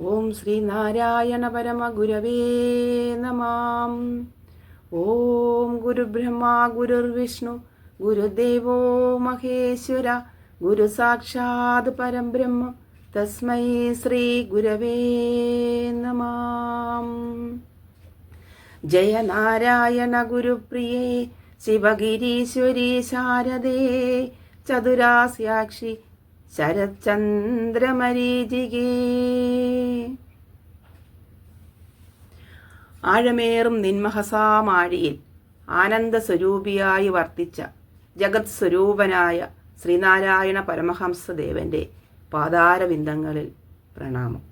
ഓം ശ്രീ ശ്രീനാരായണ പരമഗുരവേ നമാം. ഓം ഗുരുബ്രഹ്മാ ഗുരുർവിഷ്ണു ഗുരുദേവോ മഹേശ്വര ഗുരു സാക്ഷാത് പരബ്രഹ്മ. തസ്മൈ ശ്രീ ഗുരവേ നമാം. ജയ നാരായണ ഗുരുപ്രിയേ ശിവഗിരീശ്വരി ശാരദേ ചതുരാസ്യാക്ഷി ശരചന്ദ്രമരീചികേ ആഴമേറും നിന്മഹസാമാഴിയിൽ ആനന്ദസ്വരൂപിയായി വർത്തിച്ച ജഗത് സ്വരൂപനായ ശ്രീനാരായണ പരമഹംസദേവന്റെ പാതാരവിന്ദങ്ങളിൽ പ്രണാമം.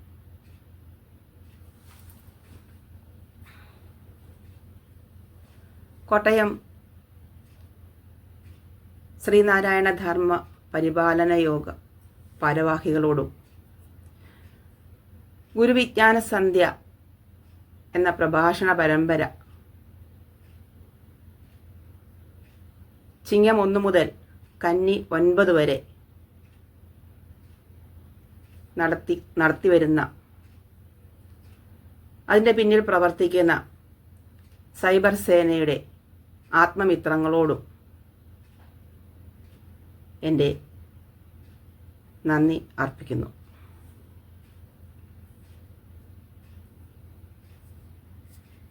കോട്ടയം ശ്രീനാരായണ ധർമ്മ പരിപാലന യോഗ ഭാരവാഹികളോടും. ഗുരുവിജ്ഞാന സന്ധ്യ എന്ന പ്രഭാഷണ പരമ്പര ചിങ്ങം ഒന്ന് മുതൽ കന്നി ഒൻപത് വരെ നടത്തി നടത്തിവരുന്ന അതിന്റെ പിന്നിൽ പ്രവർത്തിക്കുന്ന സൈബർ സേനയുടെ ആത്മമിത്രങ്ങളോടും എന്റെ നന്ദി അർപ്പിക്കുന്നു.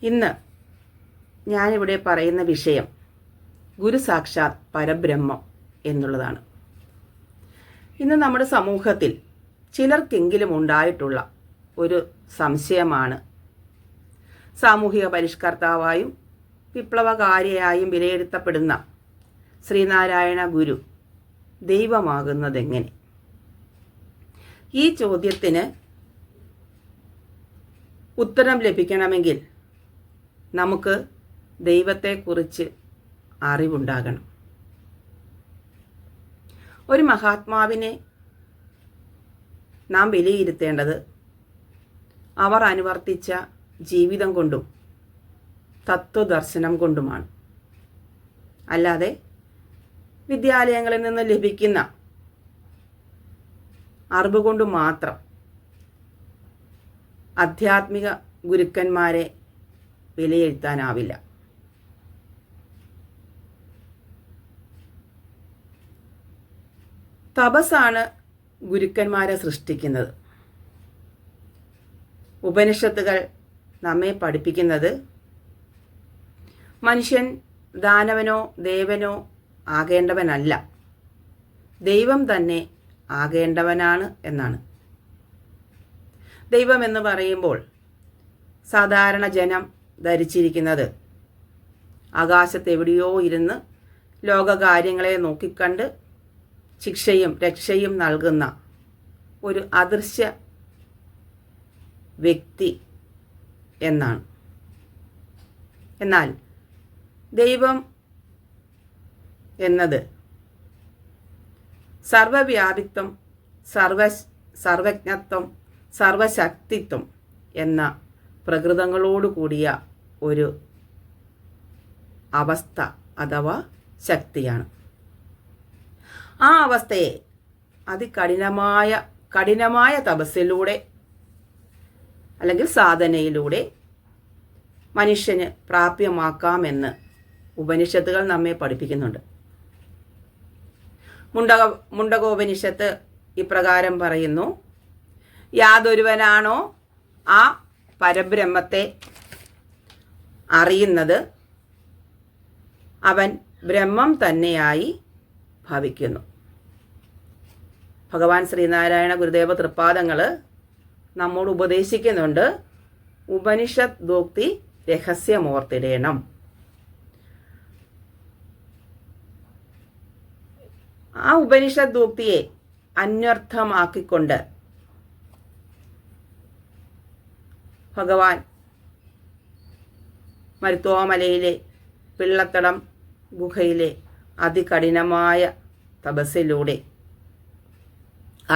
ഇന്ന് ഞാനിവിടെ പറയുന്ന വിഷയം ഗുരു സാക്ഷാത് പരബ്രഹ്മം എന്നുള്ളതാണ്. ഇന്ന് നമ്മുടെ സമൂഹത്തിൽ ചിലർക്കെങ്കിലും ഉണ്ടായിട്ടുള്ള ഒരു സംശയമാണ്. സാമൂഹിക പരിഷ്കർത്താവായും വിപ്ലവകാരിയായും വിലയിരുത്തപ്പെടുന്ന ശ്രീനാരായണ ഗുരു ദൈവമാകുന്നതെങ്ങനെ? ഈ ചോദ്യത്തിന് ഉത്തരം ലഭിക്കണമെങ്കിൽ നമുക്ക് ദൈവത്തെക്കുറിച്ച് അറിവുണ്ടാകണം. ഒരു മഹാത്മാവിനെ നാം വിലയിരുത്തേണ്ടത് അവർ അനുവർത്തിച്ച ജീവിതം കൊണ്ടും തത്വദർശനം കൊണ്ടുമാണ്. അല്ലാതെ വിദ്യാലയങ്ങളിൽ നിന്ന് ലഭിക്കുന്ന അറിവ് കൊണ്ട് മാത്രം ആധ്യാത്മിക ഗുരുക്കന്മാരെ വിലയിരുത്താനാവില്ല. തപസ്സാണ് ഗുരുക്കന്മാരെ സൃഷ്ടിക്കുന്നത്. ഉപനിഷത്തുകൾ നമ്മെ പഠിപ്പിക്കുന്നത് മനുഷ്യൻ ദാനവനോ ദേവനോ ആകേണ്ടവനല്ല. ദൈവം തന്നെ ആകേണ്ടവനാണ് എന്നാണ്. ദൈവം എന്ന് പറയുമ്പോൾ സാധാരണ ജനം ധരിച്ചിരിക്കുന്നത് ആകാശത്ത് എവിടെയോ ഇരുന്ന് ലോകകാര്യങ്ങളെ നോക്കിക്കണ്ട് ശിക്ഷയും രക്ഷയും നൽകുന്ന ഒരു അദൃശ്യ വ്യക്തി എന്നാണ്. എന്നാൽ ദൈവം എന്നത് സർവവ്യാപിത്വം സർവ സർവജ്ഞത്വം സർവശക്തിത്വം എന്ന പ്രകൃതങ്ങളോടുകൂടിയ ഒരു അവസ്ഥ അഥവാ ശക്തിയാണ്. ആ അവസ്ഥയെ അതികഠിനമായ കഠിനമായ തപസ്സിലൂടെ അല്ലെങ്കിൽ സാധനയിലൂടെ മനുഷ്യന് പ്രാപ്യമാക്കാമെന്ന് ഉപനിഷത്തുകൾ നമ്മെ പഠിപ്പിക്കുന്നുണ്ട്. മുണ്ടക മുണ്ടകോപനിഷത്ത് ഇപ്രകാരം പറയുന്നു. യാതൊരുവനാണോ ആ പരബ്രഹ്മത്തെ അറിയുന്നത്? അവൻ ബ്രഹ്മം തന്നെയായി ഭവിക്കുന്നു. ഭഗവാൻ ശ്രീനാരായണ ഗുരുദേവ തൃപ്പാദങ്ങൾ നമ്മോട് ഉപദേശിക്കുന്നുണ്ട്. ഉപനിഷത് ദോക്തി രഹസ്യമോർത്തിടേണം. ആ ഉപനിഷദൂക്തിയെ അന്വർത്ഥമാക്കിക്കൊണ്ട് ഭഗവാൻ മരുത്തോമലയിലെ പിള്ളത്തടം ഗുഹയിലെ അതികഠിനമായ തപസ്സിലൂടെ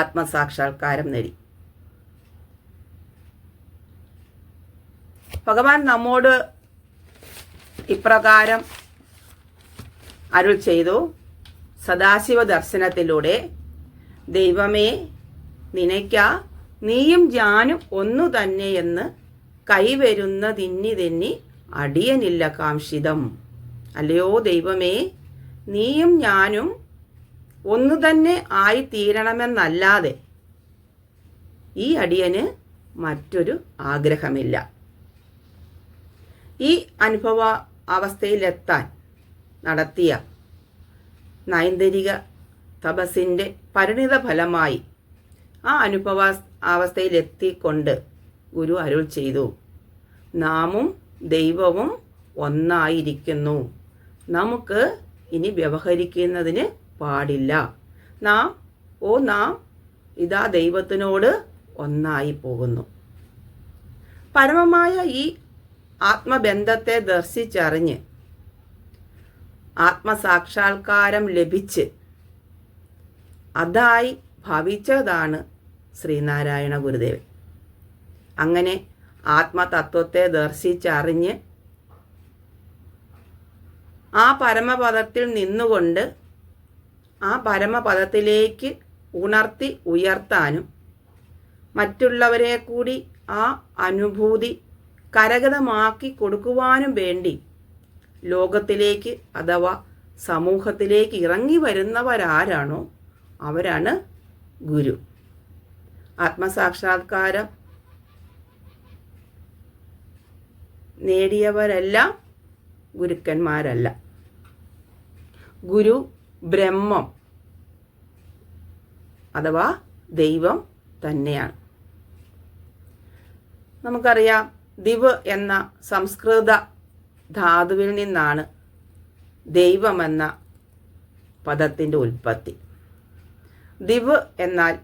ആത്മസാക്ഷാത്കാരം നേടി. ഭഗവാൻ നമ്മോട് ഇപ്രകാരം അരുൾ ചെയ്തു. സദാശിവ ദർശനത്തിലൂടെ ദൈവമേ നിനയ്ക്ക നീയും ഞാനും ഒന്നു തന്നെയെന്ന് കൈവരുന്നതിന്നി തെന്നി അടിയനില്ല കാംക്ഷിതം അല്ലയോ ദൈവമേ നീയും ഞാനും ഒന്നു തന്നെ ആയി തീരണമെന്നല്ലാതെ ഈ അടിയന് മറ്റൊരു ആഗ്രഹമില്ല. ഈ അനുഭവ അവസ്ഥയിലെത്താൻ നടത്തിയ നൈന്ദരിക തപസിന്റെ പരിണിത ഫലമായി ആ അനുഭവ അവസ്ഥയിലെത്തിക്കൊണ്ട് ഗുരു അരുൾ ചെയ്തു. നാമും ദൈവവും ഒന്നായിരിക്കുന്നു. നമുക്ക് ഇനി വ്യവഹരിക്കുന്നതിന് പാടില്ല. നാം ഓ നാം ഇതാ ദൈവത്തിനോട് ഒന്നായി പോകുന്നു. പരമമായ ഈ ആത്മബന്ധത്തെ ദർശിച്ചറിഞ്ഞ് ആത്മസാക്ഷാത്കാരം ലഭിച്ച് അതായി ഭവിച്ചതാണ് ശ്രീനാരായണ ഗുരുദേവൻ. അങ്ങനെ ആത്മതത്വത്തെ ദർശിച്ചറിഞ്ഞ് ആ പരമപദത്തിൽ നിന്നുകൊണ്ട് ആ പരമപദത്തിലേക്ക് ഉണർത്തി ഉയർത്താനും മറ്റുള്ളവരെ കൂടി ആ അനുഭൂതി കരഗതമാക്കി കൊടുക്കുവാനും വേണ്ടി ലോകത്തിലേക്ക് അഥവാ സമൂഹത്തിലേക്ക് ഇറങ്ങി വരുന്നവരാരാണോ അവരാണ് ഗുരു. ആത്മസാക്ഷാത്കാരം നേടിയവരല്ല ഗുരുക്കന്മാരല്ല. ഗുരു ബ്രഹ്മം അഥവാ ദൈവം തന്നെയാണ്. നമുക്കറിയാം ദിവ് എന്ന സംസ്കൃത ധാതുവിൽ നിന്നാണ് ദൈവമെന്ന പദത്തിന്റെ ഉൽപ്പത്തി. ദിവ് എന്നാൽ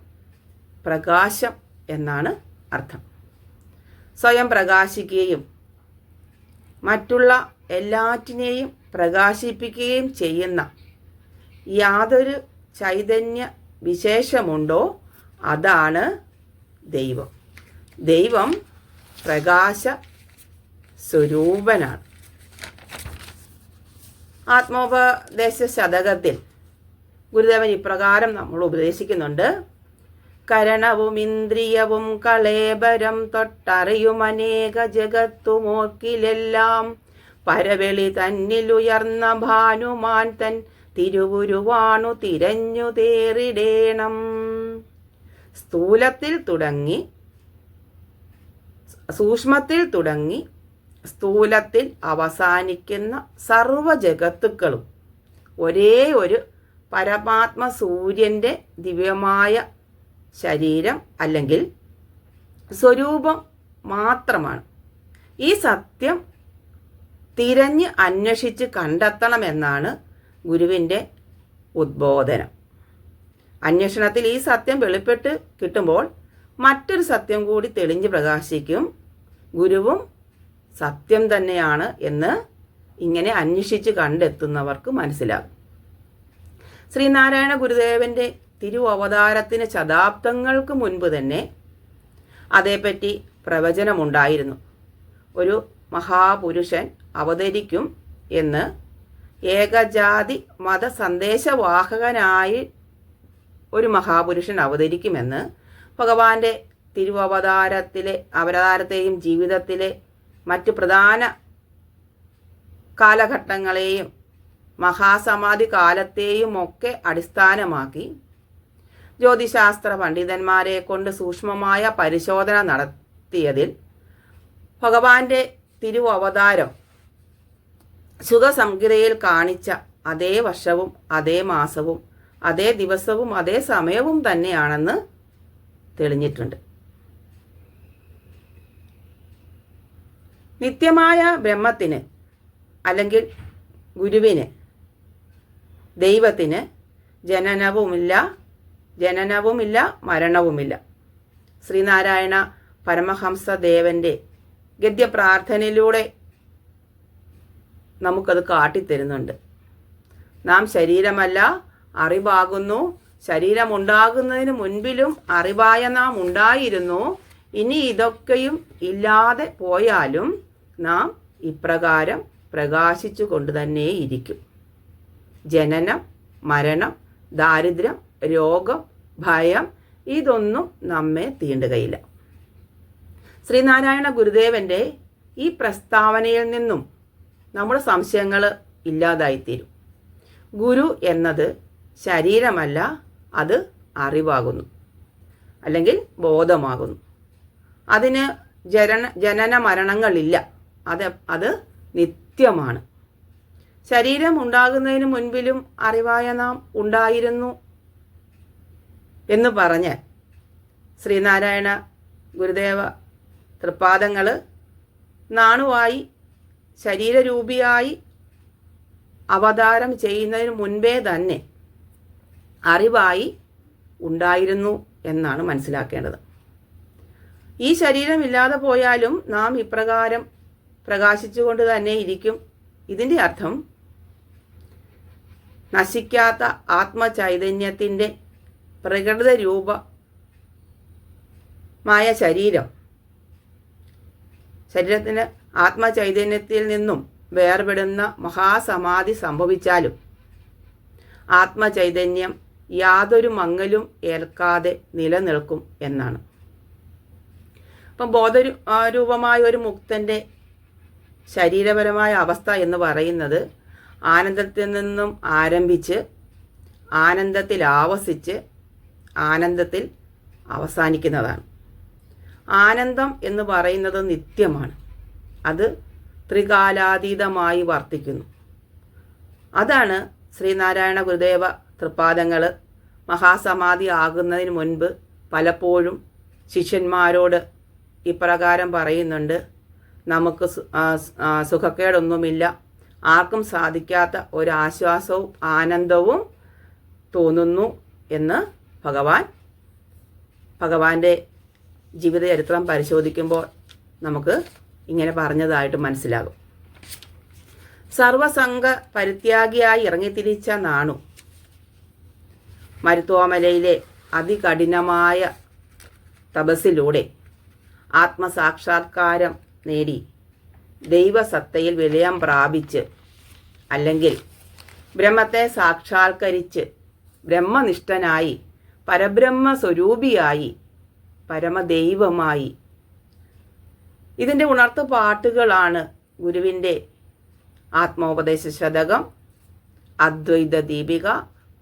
പ്രകാശം എന്നാണ് അർത്ഥം. സ്വയം പ്രകാശിക്കുകയും മറ്റുള്ള എല്ലാറ്റിനെയും പ്രകാശിപ്പിക്കുകയും ചെയ്യുന്ന യാതൊരു ചൈതന്യ വിശേഷമുണ്ടോ? അതാണ് ദൈവം. ദൈവം പ്രകാശ സ്വരൂപനാണ് ആത്മോപദേശ ശതകത്തിൽ ഗുരുദേവൻ ഇപ്രകാരം നമ്മൾ ഉപദേശിക്കുന്നുണ്ട്. കരണവും ഇന്ദ്രിയവും കളേബരം തൊട്ടറിയുമനേക ജഗത്തുമോക്കിലെല്ലാം പരവെളി തന്നിലുയർന്ന ഭാനുമാൻ തൻ തിരുവുരുവാണു തിരഞ്ഞു തേറിടേണം. സ്ഥൂലത്തിൽ തുടങ്ങി സൂക്ഷ്മത്തിൽ തുടങ്ങി സ്ഥൂലത്തിൽ അവസാനിക്കുന്ന സർവ ജഗത്തുക്കളും ഒരേ ഒരു പരമാത്മ സൂര്യന്റെ ദിവ്യമായ ശരീരം അല്ലെങ്കിൽ സ്വരൂപം മാത്രമാണ്. ഈ സത്യം തിരഞ്ഞ് അന്വേഷിച്ച് കണ്ടെത്തണമെന്നാണ് ഗുരുവിന്റെ ഉദ്ബോധനം. അന്വേഷണത്തിൽ ഈ സത്യം വെളിപ്പെട്ട് കിട്ടുമ്പോൾ മറ്റൊരു സത്യം കൂടി തെളിഞ്ഞ് പ്രകാശിക്കും ഗുരുവും സത്യം തന്നെയാണ് എന്ന് ഇങ്ങനെ അന്വേഷിച്ച് കണ്ടെത്തുന്നവർക്ക് മനസ്സിലാകും. ശ്രീനാരായണ ഗുരുദേവന്റെ തിരു അവതാരത്തിന് ശതാബ്ദങ്ങൾക്ക് മുൻപ് തന്നെ അതേപ്പറ്റി പ്രവചനമുണ്ടായിരുന്നു. ഒരു മഹാപുരുഷൻ അവതരിക്കും എന്ന് ഏകജാതി മത സന്ദേശവാഹകനായി ഒരു മഹാപുരുഷൻ അവതരിക്കുമെന്ന് ഭഗവാന്റെ തിരുവവതാരത്തിലെ അവതാരത്തെയും ജീവിതത്തിലെ മറ്റ് പ്രധാന കാലഘട്ടങ്ങളെയും മഹാസമാധി കാലത്തെയും ഒക്കെ അടിസ്ഥാനമാക്കി ജ്യോതിശാസ്ത്ര പണ്ഡിതന്മാരെ കൊണ്ട് സൂക്ഷ്മമായ പരിശോധന നടത്തിയതിൽ ഭഗവാന്റെ തിരുവവതാരം സുഖസംഹിതയിൽ കാണിച്ച അതേ വർഷവും അതേ മാസവും അതേ ദിവസവും അതേ സമയവും തന്നെയാണെന്ന് തെളിഞ്ഞിട്ടുണ്ട്. നിത്യമായ ബ്രഹ്മത്തിന് അല്ലെങ്കിൽ ഗുരുവിന് ദൈവത്തിന് ജനനവുമില്ല ജനനവുമില്ല മരണവുമില്ല. ശ്രീനാരായണ പരമഹംസ ദേവന്റെ ഗദ്യപ്രാർത്ഥനയിലൂടെ നമുക്കത് കാട്ടിത്തരുന്നുണ്ട്. നാം ശരീരമല്ല അറിവാകുന്നു. ശരീരമുണ്ടാകുന്നതിന് മുൻപിലും അറിവായ നാം ഉണ്ടായിരുന്നു. ഇനി ഇതൊക്കെയും ഇല്ലാതെ പോയാലും നാം ഇപ്രകാരം പ്രകാശിച്ചു കൊണ്ട് തന്നെയിരിക്കും ജനനം മരണം ദാരിദ്ര്യം രോഗം ഭയം ഇതൊന്നും നമ്മെ തീണ്ടുകയില്ല ശ്രീനാരായണ ഗുരുദേവന്റെ ഈ പ്രസ്താവനയിൽ നിന്നും നമ്മുടെ സംശയങ്ങൾ ഇല്ലാതായിത്തീരും. ഗുരു എന്നത് ശരീരമല്ല അത് അറിവാകുന്നു. അല്ലെങ്കിൽ ബോധമാകുന്നു. അതിന് ജനന ജനന മരണങ്ങളില്ല. അത് അത് നിത്യമാണ്. ശരീരം ഉണ്ടാകുന്നതിന് മുൻപിലും അറിവായ നാം ഉണ്ടായിരുന്നു എന്ന് പറഞ്ഞ് ശ്രീനാരായണ ഗുരുദേവ തൃപ്പാദങ്ങൾ നാണുവായി ശരീരരൂപിയായി അവതാരം ചെയ്യുന്നതിന് മുൻപേ തന്നെ അറിവായി ഉണ്ടായിരുന്നു എന്നാണ് മനസ്സിലാക്കേണ്ടത്. ഈ ശരീരം ഇല്ലാതെ പോയാലും നാം ഇപ്രകാരം പ്രകാശിച്ചുകൊണ്ട് തന്നെ ഇരിക്കും. ഇതിന്റെ അർത്ഥം നശിക്കാത്ത ആത്മചൈതന്യത്തിന്റെ പ്രകൃത രൂപമായ ശരീരം. ശരീരത്തിന് ആത്മചൈതന്യത്തിൽ നിന്നും വേർപെടുന്ന മഹാസമാധി സംഭവിച്ചാലും ആത്മചൈതന്യം യാതൊരു മങ്ങലും ഏൽക്കാതെ നിലനിൽക്കും എന്നാണ്. അപ്പം ബോധരൂപമായ ഒരു മുക്തന്റെ ശരീരപരമായ അവസ്ഥ എന്ന് പറയുന്നത് ആനന്ദത്തിൽ നിന്നും ആരംഭിച്ച് ആനന്ദത്തിൽ ആവസിച്ച് ആനന്ദത്തിൽ അവസാനിക്കുന്നതാണ്. ആനന്ദം എന്ന് പറയുന്നത് നിത്യമാണ്. അത് ത്രികാലാതീതമായി വർത്തിക്കുന്നു. അതാണ് ശ്രീനാരായണ ഗുരുദേവ തൃപ്പാദങ്ങൾ മഹാസമാധി ആകുന്നതിന് മുൻപ് പലപ്പോഴും ശിഷ്യന്മാരോട് ഇപ്രകാരം പറയുന്നുണ്ട്. നമുക്ക് സുഖക്കേടൊന്നുമില്ല. ആർക്കും സാധിക്കാത്ത ഒരാശ്വാസവും ആനന്ദവും തോന്നുന്നു എന്ന് ഭഗവാൻ ഭഗവാന്റെ ജീവിതചരിത്രം പരിശോധിക്കുമ്പോൾ നമുക്ക് ഇങ്ങനെ പറഞ്ഞതായിട്ട് മനസ്സിലാകും. സർവസംഘ പരിത്യാഗിയായി ഇറങ്ങിത്തിരിച്ച നാണു മരുത്തോമലയിലെ അതികഠിനമായ തപസ്സിലൂടെ ആത്മസാക്ഷാത്കാരം നേടി. ദൈവസത്തയിൽ വിലയം പ്രാപിച്ച് അല്ലെങ്കിൽ ബ്രഹ്മത്തെ സാക്ഷാത്കരിച്ച് ബ്രഹ്മനിഷ്ഠനായി പരബ്രഹ്മ സ്വരൂപിയായി പരമദൈവമായി. ഇതിന്റെ ഉണർത്തു പാട്ടുകളാണ് ഗുരുവിന്റെ ആത്മോപദേശ ശതകം അദ്വൈത ദീപിക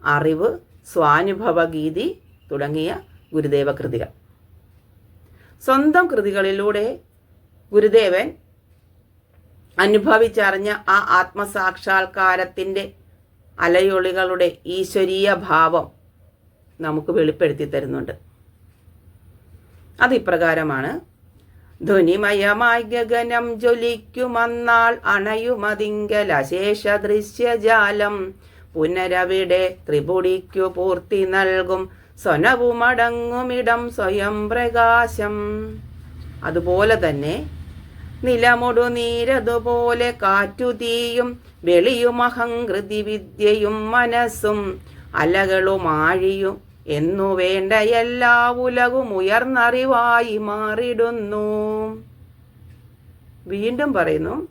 അറിവ് സ്വാനുഭവഗീതി തുടങ്ങിയ ഗുരുദേവ കൃതികൾ. സ്വന്തം കൃതികളിലൂടെ ഗുരുദേവൻ അനുഭവിച്ചറിഞ്ഞ ആ ആത്മസാക്ഷാത്കാരത്തിന്റെ അലയൊളികളുടെ ഈശ്വരീയ ഭാവം നമുക്ക് വെളിപ്പെടുത്തി തരുന്നുണ്ട്. അതിപ്രകാരമാണ് ധ്വനിമയമായി ഗഗനം ജ്വലിക്കുമന്നാൾ അണയുമതിങ്കൽ അശേഷ ദൃശ്യജാലം പുനരവിടെ ത്രിപുടിക്കു പൂർത്തി നൽകും സ്വനവുമടങ്ങുമിടം സ്വയം പ്രകാശം അതുപോലെ തന്നെ നിലമൊടു നീരതുപോലെ കാറ്റുതീയും വെളിയുമഹങ്കൃതി വിദ്യയും മനസ്സും അലകളും ആഴിയും എന്നു വേണ്ട എല്ലാ ഉലകും ഉയർന്നറിവായി മാറിടുന്നു. വീണ്ടും പറയുന്നു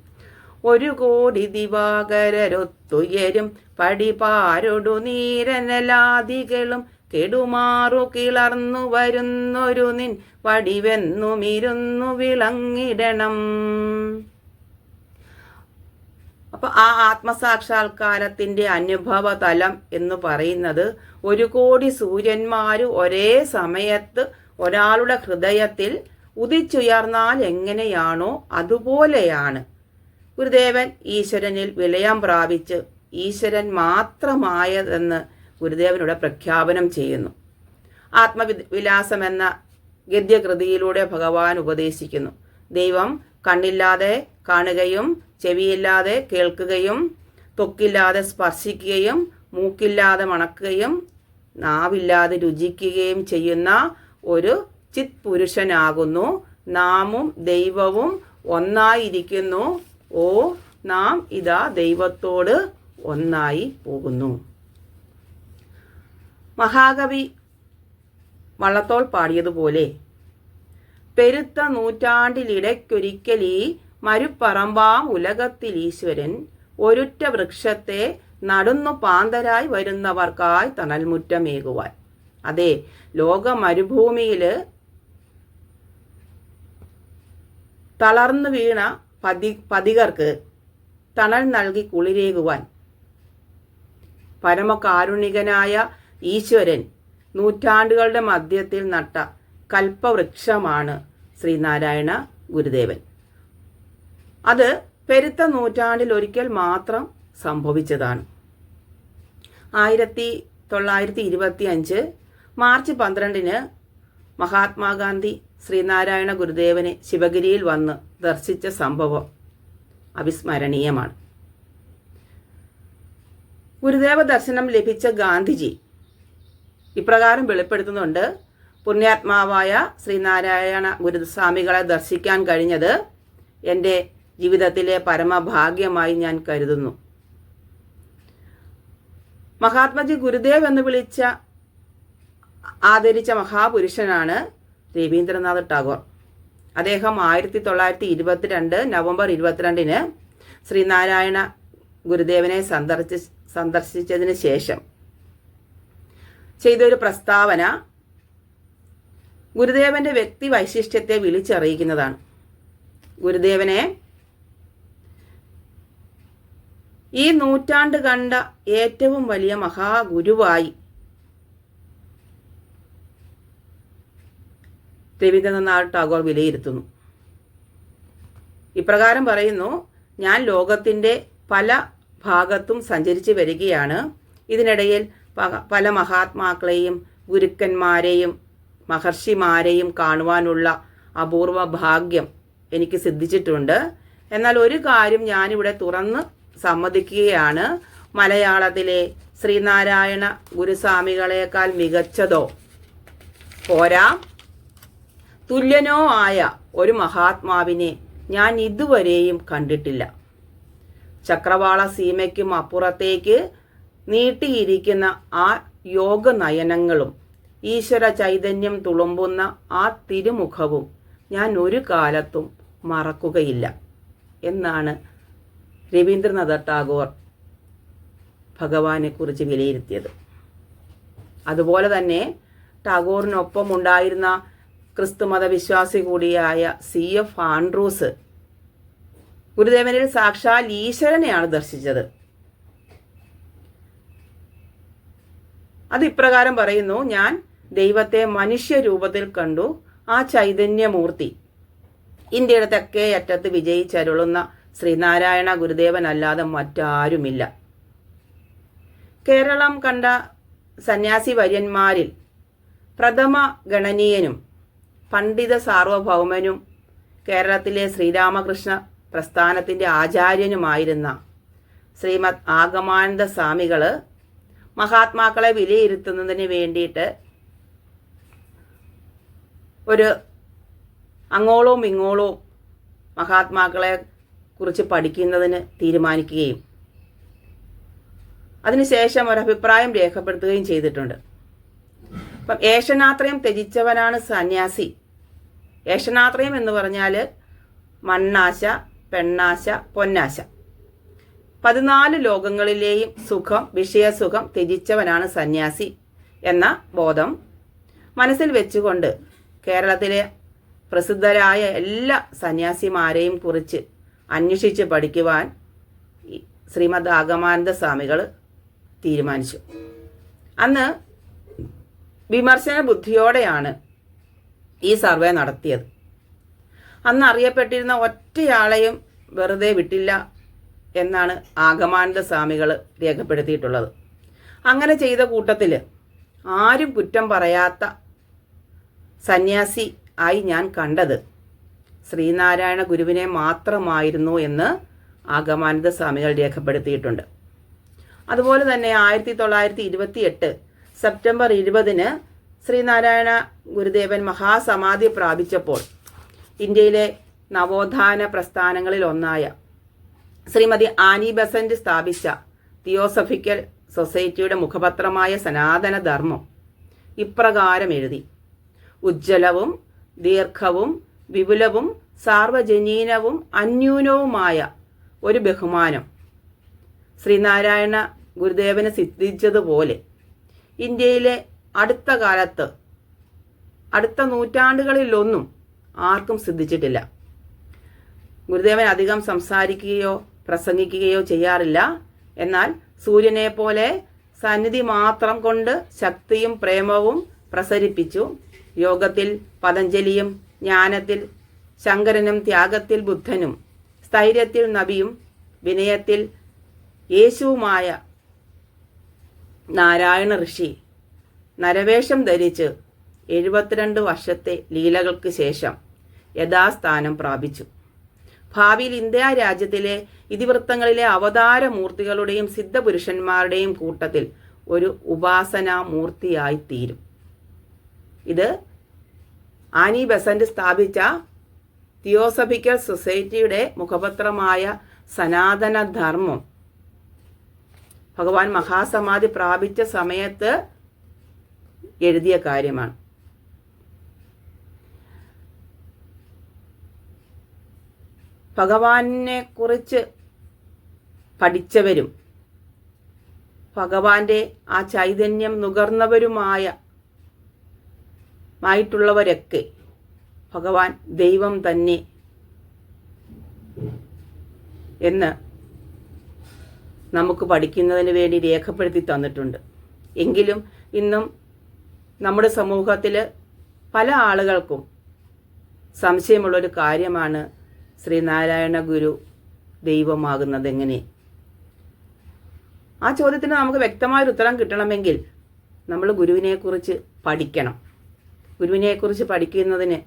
ഒരു കോടി ദിവാകരൊത്തുയരും പടിപാരൊടു നീരനലാദികളും കെടുമാറു കിളർന്നു വരുന്നൊരു നിൻ വടിവെന്നുമിരുന്നു വിളങ്ങിടണം. അപ്പൊ ആ ആത്മസാക്ഷാത്കാരത്തിന്റെ അനുഭവ തലം എന്ന് പറയുന്നത് ഒരു കോടി സൂര്യന്മാർ ഒരേ സമയത്ത് ഒരാളുടെ ഹൃദയത്തിൽ ഉദിച്ചുയർന്നാൽ എങ്ങനെയാണോ അതുപോലെയാണ്. ഗുരുദേവൻ ഈശ്വരനിൽ വിലയം പ്രാപിച്ച് ഈശ്വരൻ മാത്രമായതെന്ന് ഗുരുദേവനോട് പ്രഖ്യാപനം ചെയ്യുന്നു. ആത്മവിലാസം എന്ന ഗദ്യകൃതിയിലൂടെ ഭഗവാൻ ഉപദേശിക്കുന്നു. ദൈവം കണ്ണില്ലാതെ കാണുകയും ചെവിയില്ലാതെ കേൾക്കുകയും തൊക്കില്ലാതെ സ്പർശിക്കുകയും മൂക്കില്ലാതെ മണക്കുകയും നാവില്ലാതെ രുചിക്കുകയും ചെയ്യുന്ന ഒരു ചിത് പുരുഷനാകുന്നു നാമും ദൈവവും ഒന്നായിരിക്കുന്നു. ഓ നാം ഇതാ ദൈവത്തോട് ഒന്നായി പോകുന്നു. മഹാകവി വള്ളത്തോൾ പാടിയതുപോലെ പെരുത്ത നൂറ്റാണ്ടിലിടയ്ക്കൊരിക്കലീ മരുപ്പറമ്പാം ഉലകത്തിൽ ഈശ്വരൻ ഒരുറ്റ വൃക്ഷത്തെ നടന്നു പാന്തരായി വരുന്നവർക്കായി തണൽമുറ്റമേകുവാൻ. അതെ ലോക മരുഭൂമിയിൽ തളർന്നു വീണ പതി പതികർക്ക് തണൽ നൽകി കുളിരേകുവാൻ. പരമകാരുണികനായ ഈശ്വരൻ നൂറ്റാണ്ടുകളുടെ മധ്യത്തിൽ നട്ട കൽപ്പവൃക്ഷമാണ് ശ്രീനാരായണ ഗുരുദേവൻ. അത് പെരുത്ത നൂറ്റാണ്ടിൽ ഒരിക്കൽ മാത്രം സംഭവിച്ചതാണ്. ആയിരത്തി തൊള്ളായിരത്തി ഇരുപത്തി അഞ്ച് മാർച്ച് പന്ത്രണ്ടിന് മഹാത്മാഗാന്ധി ശ്രീനാരായണ ഗുരുദേവനെ ശിവഗിരിയിൽ വന്ന് ദർശിച്ച സംഭവം അവിസ്മരണീയമാണ്. ഗുരുദേവ ദർശനം ലഭിച്ച ഗാന്ധിജി ഇപ്രകാരം വെളിപ്പെടുത്തുന്നുണ്ട്. പുണ്യാത്മാവായ ശ്രീനാരായണ ഗുരുസ്വാമികളെ ദർശിക്കാൻ കഴിഞ്ഞത് എന്റെ ജീവിതത്തിലെ പരമഭാഗ്യമായി ഞാൻ കരുതുന്നു. മഹാത്മജി ഗുരുദേവ് എന്ന് വിളിച്ച ആദരിച്ച മഹാപുരുഷനാണ് രവീന്ദ്രനാഥ് ടാഗോർ. അദ്ദേഹം ആയിരത്തി തൊള്ളായിരത്തി ഇരുപത്തിരണ്ട് നവംബർ ഇരുപത്തിരണ്ടിന് ശ്രീനാരായണ ഗുരുദേവനെ സന്ദർശി സന്ദർശിച്ചതിന് ശേഷം ചെയ്തൊരു പ്രസ്താവന ഗുരുദേവന്റെ വ്യക്തി വൈശിഷ്ട്യത്തെ വിളിച്ചറിയിക്കുന്നതാണ്. ഗുരുദേവനെ ഈ നൂറ്റാണ്ട് കണ്ട ഏറ്റവും വലിയ മഹാഗുരുവായി രവീന്ദ്രനാഥ് ടാഗോർ വിലയിരുത്തുന്നു. ഇപ്രകാരം പറയുന്നു ഞാൻ ലോകത്തിന്റെ പല ഭാഗത്തും സഞ്ചരിച്ചു വരികയാണ്. ഇതിനിടയിൽ പല മഹാത്മാക്കളെയും ഗുരുക്കന്മാരെയും മഹർഷിമാരെയും കാണുവാനുള്ള അപൂർവ ഭാഗ്യം എനിക്ക് സിദ്ധിച്ചിട്ടുണ്ട്. എന്നാൽ ഒരു കാര്യം ഞാനിവിടെ തുറന്ന് സമ്മതിക്കുകയാണ്. മലയാളത്തിലെ ശ്രീനാരായണ ഗുരുസ്വാമികളെക്കാൾ മികച്ചതോ? പോരാ. തുല്യനോ ആയ ഒരു മഹാത്മാവിനെ ഞാൻ ഇതുവരെയും കണ്ടിട്ടില്ല. ചക്രവാള സീമയ്ക്കും അപ്പുറത്തേക്ക് നീട്ടിയിരിക്കുന്ന ആ യോഗ നയനങ്ങളും ഈശ്വര ചൈതന്യം തുളുമ്പുന്ന ആ തിരുമുഖവും ഞാൻ ഒരു കാലത്തും മറക്കുകയില്ല. എന്നാണ് രവീന്ദ്രനാഥ ടാഗോർ ഭഗവാനെക്കുറിച്ച് വിലയിരുത്തിയത്. അതുപോലെ തന്നെ ടാഗോറിനൊപ്പം ഉണ്ടായിരുന്ന ക്രിസ്തുമത വിശ്വാസി കൂടിയായ സി എഫ് ആൻഡ്രൂസ് ഗുരുദേവനിൽ സാക്ഷാൽ ഈശ്വരനെയാണ് ദർശിച്ചത്. അത് ഇപ്രകാരം പറയുന്നു ഞാൻ ദൈവത്തെ മനുഷ്യ രൂപത്തിൽ കണ്ടു ആ ചൈതന്യമൂർത്തി. ഇന്ത്യയുടെ തെക്കേ അറ്റത്ത് വിജയിച്ചരുളുന്ന ശ്രീനാരായണ ഗുരുദേവനല്ലാതെ മറ്റാരുമില്ല. കേരളം കണ്ട സന്യാസി വര്യന്മാരിൽ പ്രഥമ ഗണനീയനും പണ്ഡിത സാർവഭൗമനും കേരളത്തിലെ ശ്രീരാമകൃഷ്ണ പ്രസ്ഥാനത്തിന്റെ ആചാര്യനുമായിരുന്ന ശ്രീമദ് ആഗമാനന്ദ സ്വാമികൾ മഹാത്മാക്കളെ വിലയിരുത്തുന്നതിന് വേണ്ടിയിട്ട് ഒരു അങ്ങോളവും ഇങ്ങോളവും മഹാത്മാക്കളെ കുറിച്ച് പഠിക്കുന്നതിന് തീരുമാനിക്കുകയും അതിനുശേഷം ഒരഭിപ്രായം രേഖപ്പെടുത്തുകയും ചെയ്തിട്ടുണ്ട്. അപ്പം ഏഷനാത്രയം ത്യജിച്ചവനാണ് സന്യാസി. ഏഷനാത്രയം എന്ന് പറഞ്ഞാൽ മണ്ണാശ പെണ്ണാശ പൊന്നാശ. പതിനാല് ലോകങ്ങളിലെയും സുഖം വിഷയസുഖം ത്യജിച്ചവനാണ് സന്യാസി എന്ന ബോധം മനസ്സിൽ വെച്ചുകൊണ്ട് കേരളത്തിലെ പ്രസിദ്ധരായ എല്ലാ സന്യാസിമാരെയും കുറിച്ച് അന്വേഷിച്ച് പഠിക്കുവാൻ ശ്രീമദ് ആഗമാനന്ദ സ്വാമികൾ തീരുമാനിച്ചു. അന്ന് വിമർശന ബുദ്ധിയോടെയാണ് ഈ സർവേ നടത്തിയത്. അന്ന് അറിയപ്പെട്ടിരുന്ന ഒറ്റയാളെയും വെറുതെ വിട്ടില്ല. എന്നാണ് ആഗമാനന്ദ സ്വാമികൾ രേഖപ്പെടുത്തിയിട്ടുള്ളത്. അങ്ങനെ ചെയ്ത കൂട്ടത്തിൽ ആരും കുറ്റം പറയാത്ത സന്യാസി ആയി ഞാൻ കണ്ടത്. ശ്രീനാരായണ ഗുരുവിനെ മാത്രമായിരുന്നു എന്ന് ആഗമാനന്ദ സ്വാമികൾ രേഖപ്പെടുത്തിയിട്ടുണ്ട്. അതുപോലെ തന്നെ ആയിരത്തി തൊള്ളായിരത്തി ഇരുപത്തി എട്ട് സെപ്റ്റംബർ ഇരുപതിന് ശ്രീനാരായണ ഗുരുദേവൻ മഹാസമാധി പ്രാപിച്ചപ്പോൾ ഇന്ത്യയിലെ നവോത്ഥാന പ്രസ്ഥാനങ്ങളിൽ ഒന്നായ ശ്രീമതി ആനി ബസന്റ് സ്ഥാപിച്ച തിയോസഫിക്കൽ സൊസൈറ്റിയുടെ മുഖപത്രമായ സനാതനധർമ്മം ഇപ്രകാരം എഴുതി. ഉജ്ജ്വലവും ദീർഘവും വിപുലവും സാർവജനീനവും അന്യൂനവുമായ ഒരു ബഹുമാനം ശ്രീനാരായണ ഗുരുദേവന് സിദ്ധിച്ചതുപോലെ ഇന്ത്യയിലെ അടുത്ത കാലത്ത് അടുത്ത നൂറ്റാണ്ടുകളിലൊന്നും ആർക്കും സിദ്ധിച്ചിട്ടില്ല. ഗുരുദേവൻ അധികം സംസാരിക്കുകയോ പ്രസംഗിക്കുകയോ ചെയ്യാറില്ല. എന്നാൽ സൂര്യനെ പോലെ സന്നിധി മാത്രം കൊണ്ട് ശക്തിയും പ്രേമവും പ്രസരിപ്പിച്ചു. യോഗത്തിൽ പതഞ്ജലിയും ജ്ഞാനത്തിൽ ശങ്കരനും ത്യാഗത്തിൽ ബുദ്ധനും സ്ഥൈര്യത്തിൽ നബിയും വിനയത്തിൽ യേശുവുമായ നാരായണ ഋഷി നരവേഷം ധരിച്ച് എഴുപത്തിരണ്ട് വർഷത്തെ ലീലകൾക്ക് ശേഷം യഥാസ്ഥാനം പ്രാപിച്ചു. ഭാവിയിൽ ഇന്ത്യ രാജ്യത്തിലെ ഇതിവൃത്തങ്ങളിലെ അവതാര മൂർത്തികളുടെയും സിദ്ധപുരുഷന്മാരുടെയും കൂട്ടത്തിൽ ഒരു ഉപാസനാ മൂർത്തിയായി തീരും ഇത് ആനി ബസന്റ് സ്ഥാപിച്ച തിയോസഫിക്കൽ സൊസൈറ്റിയുടെ മുഖപത്രമായ സനാതനധർമ്മം. ഭഗവാൻ മഹാസമാധി പ്രാപിച്ച സമയത്ത് എഴുതിയ കാര്യമാണ്. ഭഗവാനെ കുറിച്ച് പഠിച്ചവരും ഭഗവാന്റെ ആ ചൈതന്യം നുകർന്നവരുമായ ആയിട്ടുള്ളവരൊക്കെ ഭഗവാൻ ദൈവം തന്നെ എന്ന് നമുക്ക് പഠിക്കുന്നതിന് വേണ്ടി രേഖപ്പെടുത്തി തന്നിട്ടുണ്ട്. എങ്കിലും ഇന്നും നമ്മുടെ സമൂഹത്തിൽ പല ആളുകൾക്കും സംശയമുള്ളൊരു കാര്യമാണ് ശ്രീനാരായണ ഗുരു ദൈവമാകുന്നത് എങ്ങനെ ആ ചോദ്യത്തിന് നമുക്ക് വ്യക്തമായൊരു ഉത്തരം കിട്ടണമെങ്കിൽ നമ്മൾ ഗുരുവിനെക്കുറിച്ച് പഠിക്കണം. ഗുരുവിനെക്കുറിച്ച് പഠിക്കുന്നതിന്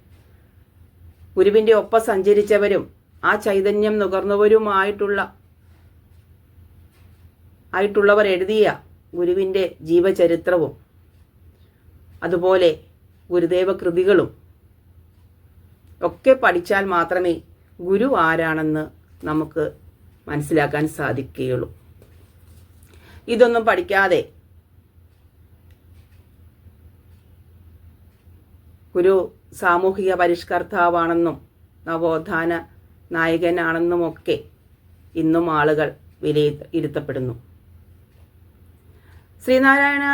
ഗുരുവിന്റെ ഒപ്പം സഞ്ചരിച്ചവരും ആ ചൈതന്യം നുകർന്നവരുമായിട്ടുള്ള ആയിട്ടുള്ളവർ എഴുതിയ ഗുരുവിന്റെ ജീവചരിത്രവും അതുപോലെ ഗുരുദേവ കൃതികളും ഒക്കെ പഠിച്ചാൽ മാത്രമേ ഗുരു ആരാണെന്ന് നമുക്ക് മനസ്സിലാക്കാൻ സാധിക്കുകയുള്ളൂ. ഇതൊന്നും പഠിക്കാതെ ഗുരു സാമൂഹിക പരിഷ്കർത്താവാണെന്നും നവോത്ഥാന നായകനാണെന്നുമൊക്കെ ഇന്നും ആളുകൾ വിലയിരുത്തപ്പെടുന്നു ശ്രീനാരായണ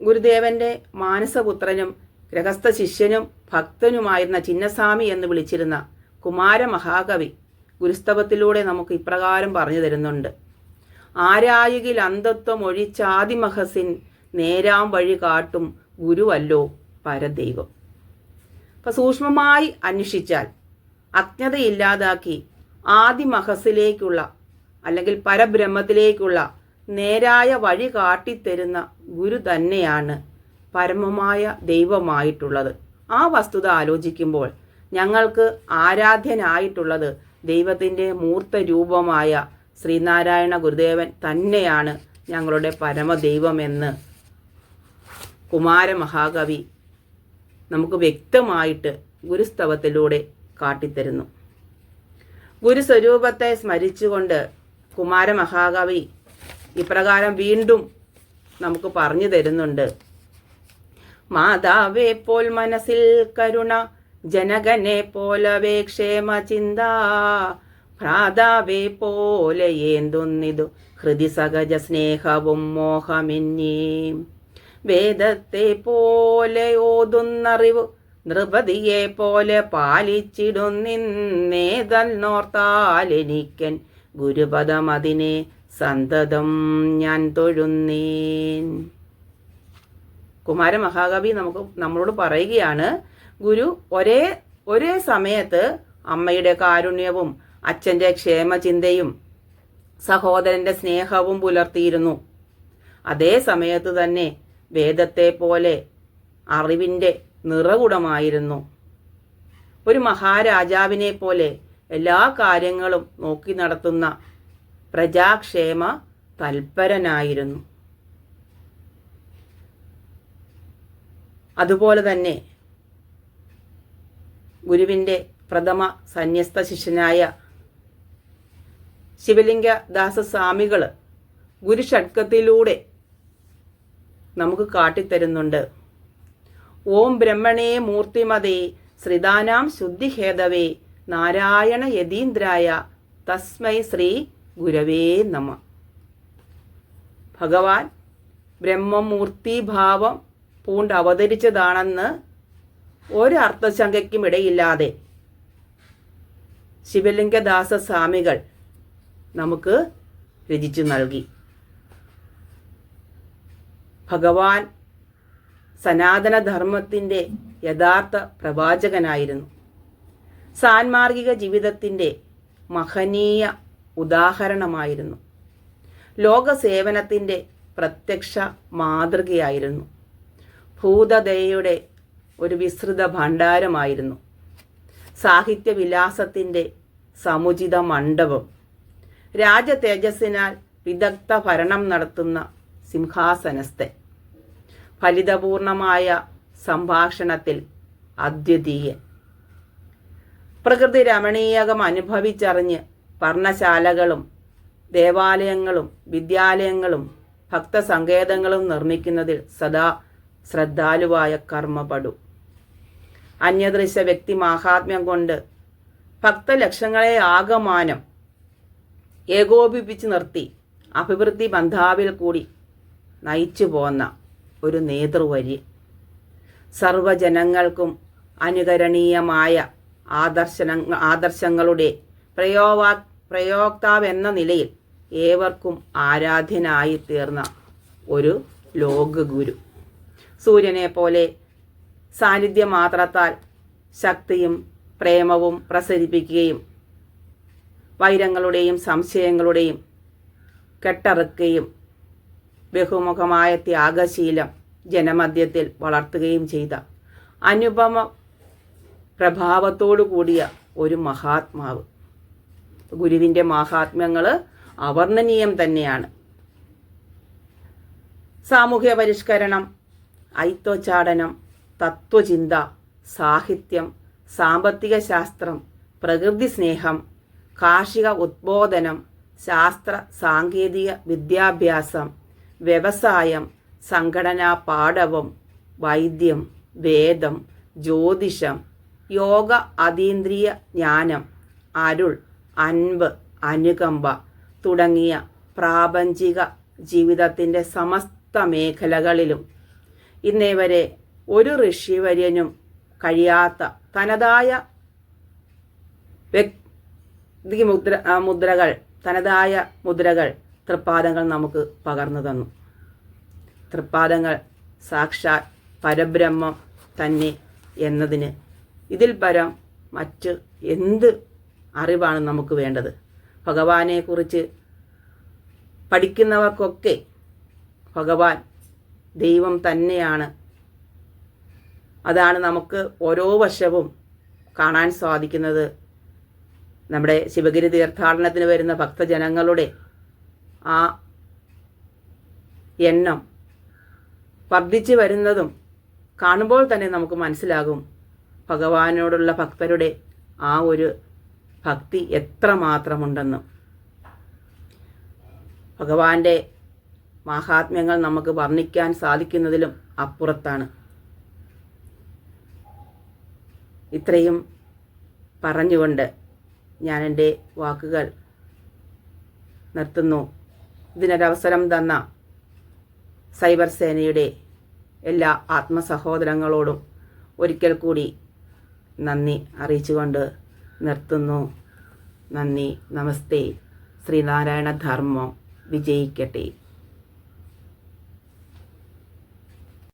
ഗുരുദേവന്റെ മാനസപുത്രനും ഗൃഹസ്ഥ ശിഷ്യനും ഭക്തനുമായിരുന്ന ചിന്നസ്വാമി എന്ന് വിളിച്ചിരുന്ന കുമാരമഹാകവി ഗുരുസ്തവത്തിലൂടെ നമുക്ക് ഇപ്രകാരം പറഞ്ഞു തരുന്നുണ്ട്. ആരായുകിൽ അന്ധത്വം ഒഴിച്ചാതിമഹസിൻ നേരാം വഴി കാട്ടും ഗുരുവല്ലോ പരദൈവം അപ്പൊ സൂക്ഷ്മമായി അന്വേഷിച്ചാൽ അജ്ഞതയില്ലാതാക്കി ആദിമഹസിലേക്കുള്ള അല്ലെങ്കിൽ പരബ്രഹ്മത്തിലേക്കുള്ള നേരായ വഴി കാട്ടിത്തരുന്ന ഗുരു തന്നെയാണ് പരമമായ ദൈവമായിട്ടുള്ളത്. ആ വസ്തുത ആലോചിക്കുമ്പോൾ ഞങ്ങൾക്ക് ആരാധ്യനായിട്ടുള്ളത് ദൈവത്തിന്റെ മൂർത്ത രൂപമായ ശ്രീനാരായണ ഗുരുദേവൻ തന്നെയാണ് ഞങ്ങളുടെ പരമദൈവമെന്ന് കുമാരമഹാകവി നമുക്ക് വ്യക്തമായിട്ട് ഗുരുസ്തവത്തിലൂടെ കാട്ടിത്തരുന്നു. ഗുരുസ്വരൂപത്തെ സ്മരിച്ചുകൊണ്ട് കുമാരമഹാകവി ഇപ്രകാരം വീണ്ടും നമുക്ക് പറഞ്ഞു തരുന്നുണ്ട്. മാതാവേ പോൽ മനസ്സിൽ കരുണ ജനകനെ പോലവേ ക്ഷേമ ചിന്ത ഭ്രാതാവേ പോലെ ഏന്തുന്നിതു ഹൃദി സഹജ സ്നേഹവും മോഹമെന്നീ. വേദത്തെ പോലെ ഓതുന്നറിവ് നൃപതിയെ പോലെ പാലിച്ചിടുന്നേതന്നോർത്താൽ എനിക്കൻ ഗുരുപദമതിനെ സന്തതം ഞാൻ തൊഴുന്നേൻ. കുമാരമഹാകവി നമുക്ക് നമ്മളോട് പറയുകയാണ് ഗുരു ഒരേ ഒരേ സമയത്ത് അമ്മയുടെ കാരുണ്യവും അച്ഛന്റെ ക്ഷേമചിന്തയും സഹോദരന്റെ സ്നേഹവും പുലർത്തിയിരുന്നു. അതേ സമയത്ത് തന്നെ വേദത്തെ പോലെ അറിവിന്റെ നിറകുടമായിരുന്നു. ഒരു മഹാരാജാവിനെ പോലെ എല്ലാ കാര്യങ്ങളും നോക്കി നടത്തുന്ന പ്രജാക്ഷേമ തൽപരനായിരുന്നു. അതുപോലെ തന്നെ ഗുരുവിന്റെ പ്രഥമ സന്യസ്ത ശിഷ്യനായ ശിവലിംഗ ദാസസ്വാമികൾ ഗുരുഷഡ്കത്തിലൂടെ നമുക്ക് കാട്ടിത്തരുന്നുണ്ട്. ഓം ബ്രഹ്മണേ മൂർത്തിമതേ ശ്രിതാനാം ശുദ്ധിഹേതവേ നാരായണ യതീന്ദ്രായ തസ്മൈ ശ്രീ ഗുരവേ നമ. ഭഗവാൻ ബ്രഹ്മമൂർത്തിഭാവം പൂണ്ട് അവതരിച്ചതാണെന്ന് ഒരർത്ഥശങ്കയ്ക്കും ഇടയില്ലാതെ ശിവലിംഗദാസ സ്വാമികൾ നമുക്ക് രചിച്ചു നൽകി. ഭഗവാൻ സനാതനധർമ്മത്തിന്റെ യഥാർത്ഥ പ്രവാചകനായിരുന്നു. സാൻമാർഗിക ജീവിതത്തിന്റെ മഹനീയ ഉദാഹരണമായിരുന്നു. ലോകസേവനത്തിന്റെ പ്രത്യക്ഷ മാതൃകയായിരുന്നു. ഭൂതദയയുടെ ഒരു വിസ്തൃത ഭണ്ഡാരമായിരുന്നു. സാഹിത്യവിലാസത്തിന്റെ സമുചിത മണ്ഡപം. രാജതേജസ്സിനാൽ വിദഗ്ധ ഭരണം നടത്തുന്ന സിംഹാസനസ്ഥൻ. ഫലിതപൂർണമായ സംഭാഷണത്തിൽ അദ്വിതീയൻ. പ്രകൃതി രമണീയകം അനുഭവിച്ചറിഞ്ഞ് പർണശാലകളും ദേവാലയങ്ങളും വിദ്യാലയങ്ങളും ഭക്തസങ്കേതങ്ങളും നിർമ്മിക്കുന്നതിൽ സദാ ശ്രദ്ധാലുവായ കർമ്മപടു. അന്യദൃശ വ്യക്തി മാഹാത്മ്യം കൊണ്ട് ഭക്തലക്ഷങ്ങളെ ആകമാനം ഏകോപിപ്പിച്ച് നിർത്തി അഭിവൃദ്ധി ബന്ധാവിൽ കൂടി നയിച്ചു പോന്ന ഒരു നേതൃവരി. സർവജനങ്ങൾക്കും അനുകരണീയമായ ആദർശന ആദർശങ്ങളുടെ പ്രയോവാ പ്രയോക്താവെന്ന നിലയിൽ ഏവർക്കും ആരാധ്യനായി തീർന്ന ഒരു ലോകഗുരു. സൂര്യനെ പോലെ സാന്നിധ്യമാത്രത്താൽ ശക്തിയും പ്രേമവും പ്രസരിപ്പിക്കുകയും വൈരങ്ങളുടെയും സംശയങ്ങളുടെയും കെട്ടറുക്കുകയും ബഹുമുഖമായ ത്യാഗശീലം ജനമധ്യത്തിൽ വളർത്തുകയും ചെയ്ത അനുപമ പ്രഭാവത്തോടു കൂടിയ ഒരു മഹാത്മാവ്. ഗുരുവിന്റെ മഹാത്മ്യങ്ങൾ അവർണനീയം തന്നെയാണ്. സാമൂഹ്യ പരിഷ്കരണം ഐത്തോച്ചാടനം തത്വചിന്ത സാഹിത്യം സാമ്പത്തിക ശാസ്ത്രം പ്രകൃതി സ്നേഹം കാർഷിക ഉദ്ബോധനം ശാസ്ത്ര സാങ്കേതിക വിദ്യാഭ്യാസം വ്യവസായം സംഘടനാ പാഠവം വൈദ്യം വേദം ജ്യോതിഷം യോഗ അതീന്ദ്രിയ ജ്ഞാനം അരുൾ അൻപ് അനുകമ്പ തുടങ്ങിയ പ്രാപഞ്ചിക ജീവിതത്തിന്റെ സമസ്ത മേഖലകളിലും ഇന്നേ വരെ ഒരു ഋഷിവര്യനും കഴിയാത്ത തനതായ വ്യക്തി മുദ്ര മുദ്രകൾ തനതായ മുദ്രകൾ തൃപ്പാദങ്ങൾ നമുക്ക് പകർന്നു തന്നു. തൃപ്പാദങ്ങൾ സാക്ഷാൽ പരബ്രഹ്മം തന്നെ എന്നതിന് ഇതിൽ പരം മറ്റ് എന്ത് അറിവാണ് നമുക്ക് വേണ്ടത്? ഭഗവാനെക്കുറിച്ച് പഠിക്കുന്നവർക്കൊക്കെ ഭഗവാൻ ദൈവം തന്നെയാണ് അതാണ് നമുക്ക് ഓരോ വർഷവും കാണാൻ സാധിക്കുന്നത്. നമ്മുടെ ശിവഗിരി തീർത്ഥാടനത്തിന് വരുന്ന ഭക്തജനങ്ങളുടെ ആ എണ്ണം വർദ്ധിച്ചു വരുന്നതും കാണുമ്പോൾ തന്നെ നമുക്ക് മനസ്സിലാകും ഭഗവാനോടുള്ള ഭക്തരുടെ ആ ഒരു ഭക്തി എത്ര മാത്രമുണ്ടെന്ന്. ഭഗവാന്റെ മാഹാത്മ്യങ്ങൾ നമുക്ക് വർണിക്കാൻ സാധിക്കുന്നതിലും അപ്പുറത്താണ്. ഇത്രയും പറഞ്ഞുകൊണ്ട് ഞാൻ എന്റെ വാക്കുകൾ നിർത്തുന്നു. ഇതിനൊരവസരം തന്ന സൈബർ സേനയുടെ എല്ലാ ആത്മസഹോദരങ്ങളോടും ഒരിക്കൽ കൂടി നന്ദി അറിയിച്ചുകൊണ്ട് നിർത്തുന്നു. നന്ദി. നമസ്തേ. ശ്രീനാരായണ ധർമ്മം. വിജയിക്കട്ടെ.